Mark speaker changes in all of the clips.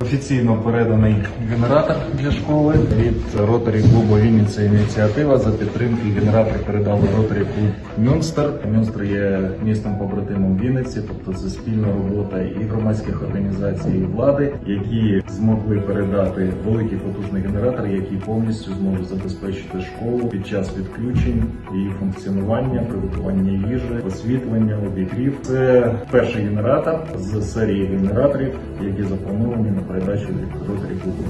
Speaker 1: Офіційно переданий генератор для школи від ротарі клубу Вінниця ініціатива за підтримки генератор передали ротарі клуб Мюнстер. Мюнстер є містом побратимом Вінниці, тобто це спільна робота і громадських організацій, і влади, які змогли передати великий потужний генератор, який повністю зможе забезпечити школу під час відключень, її функціонування, приготування їжі, освітлення, обігрів. Це перший генератор з серії генераторів, які заплановані на передачу від ротарі клубу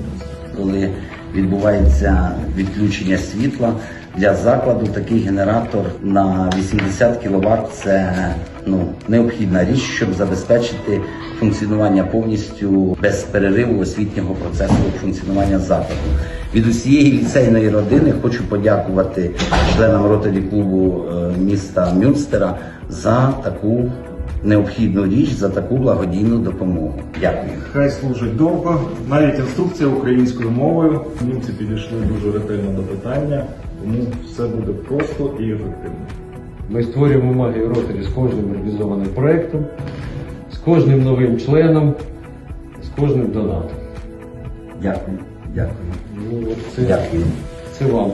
Speaker 2: коли відбувається відключення світла для закладу, такий генератор на 80 кВт – це ну необхідна річ, щоб забезпечити функціонування повністю без перериву освітнього процесу функціонування закладу. Від усієї ліцейної родини хочу подякувати членам ротарі клубу е, міста Мюнстера за таку необхідну річ, за таку благодійну допомогу. Дякую.
Speaker 1: Хай служить довго. Навіть інструкція українською мовою. Німці підійшли дуже ретельно до питання, тому все буде просто і ефективно.
Speaker 3: Ми створюємо магію ротарі з кожним реалізованим проєктом, з кожним новим членом, з кожним донатом.
Speaker 2: Дякую. Дякую.
Speaker 3: Ну, це,
Speaker 2: Дякую.
Speaker 3: це вам.